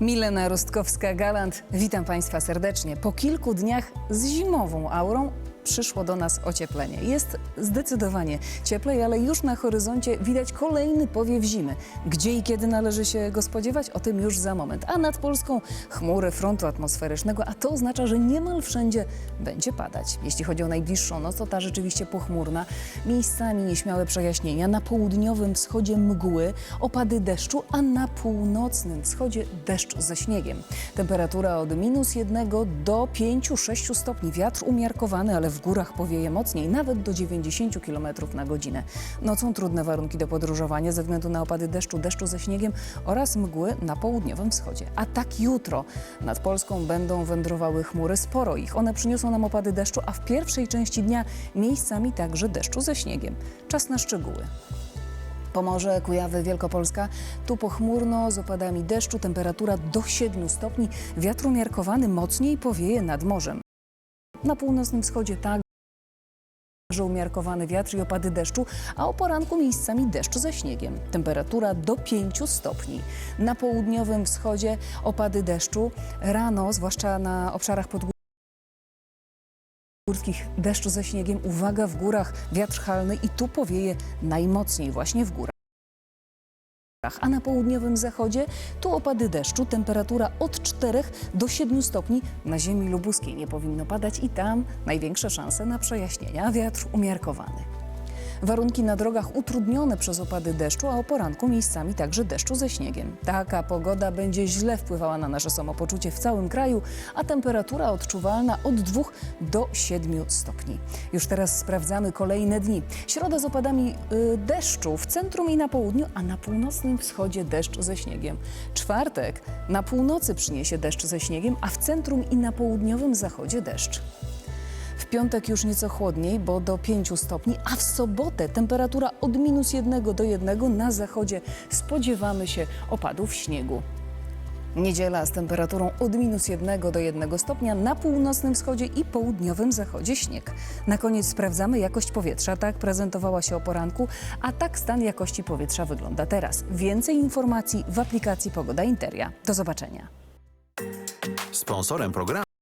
Milena Rostkowska-Galant, witam Państwa serdecznie. Po kilku dniach z zimową aurą przyszło do nas ocieplenie. Jest zdecydowanie cieplej, ale już na horyzoncie widać kolejny powiew zimy. Gdzie i kiedy należy się go spodziewać? O tym już za moment. A nad Polską chmury frontu atmosferycznego, a to oznacza, że niemal wszędzie będzie padać. Jeśli chodzi o najbliższą noc, to ta rzeczywiście pochmurna. Miejscami nieśmiałe przejaśnienia. Na południowym wschodzie mgły, opady deszczu, a na północnym wschodzie deszcz ze śniegiem. Temperatura od minus 1 do 5-6 stopni. Wiatr umiarkowany, ale w górach powieje mocniej, nawet do 90 km na godzinę. Nocą trudne warunki do podróżowania ze względu na opady deszczu, deszczu ze śniegiem oraz mgły na południowym wschodzie. A tak jutro nad Polską będą wędrowały chmury, sporo ich. One przyniosą nam opady deszczu, a w pierwszej części dnia miejscami także deszczu ze śniegiem. Czas na szczegóły. Pomorze, Kujawy, Wielkopolska. Tu pochmurno z opadami deszczu, temperatura do 7 stopni. Wiatr umiarkowany mocniej powieje nad morzem. Na północnym wschodzie także umiarkowany wiatr i opady deszczu, a o poranku miejscami deszcz ze śniegiem. Temperatura do 5 stopni. Na południowym wschodzie opady deszczu. Rano, zwłaszcza na obszarach podgórskich, deszcz ze śniegiem. Uwaga, w górach wiatr halny i tu powieje najmocniej właśnie w górach. A na południowym zachodzie tu opady deszczu, temperatura od 4 do 7 stopni. Na ziemi lubuskiej nie powinno padać i tam największe szanse na przejaśnienia, wiatr umiarkowany. Warunki na drogach utrudnione przez opady deszczu, a o poranku miejscami także deszczu ze śniegiem. Taka pogoda będzie źle wpływała na nasze samopoczucie w całym kraju, a temperatura odczuwalna od 2 do 7 stopni. Już teraz sprawdzamy kolejne dni. Środa z opadami y, deszczu w centrum i na południu, a na północnym wschodzie deszcz ze śniegiem. Czwartek na północy przyniesie deszcz ze śniegiem, a w centrum i na południowym zachodzie deszcz. Piątek już nieco chłodniej, bo do 5 stopni, a w sobotę temperatura od minus 1 do 1 na zachodzie spodziewamy się opadów śniegu. Niedziela z temperaturą od minus 1 do 1 stopnia na północnym wschodzie i południowym zachodzie śnieg. Na koniec sprawdzamy jakość powietrza. Tak prezentowała się o poranku, a tak stan jakości powietrza wygląda teraz. Więcej informacji w aplikacji Pogoda Interia. Do zobaczenia. Sponsorem programu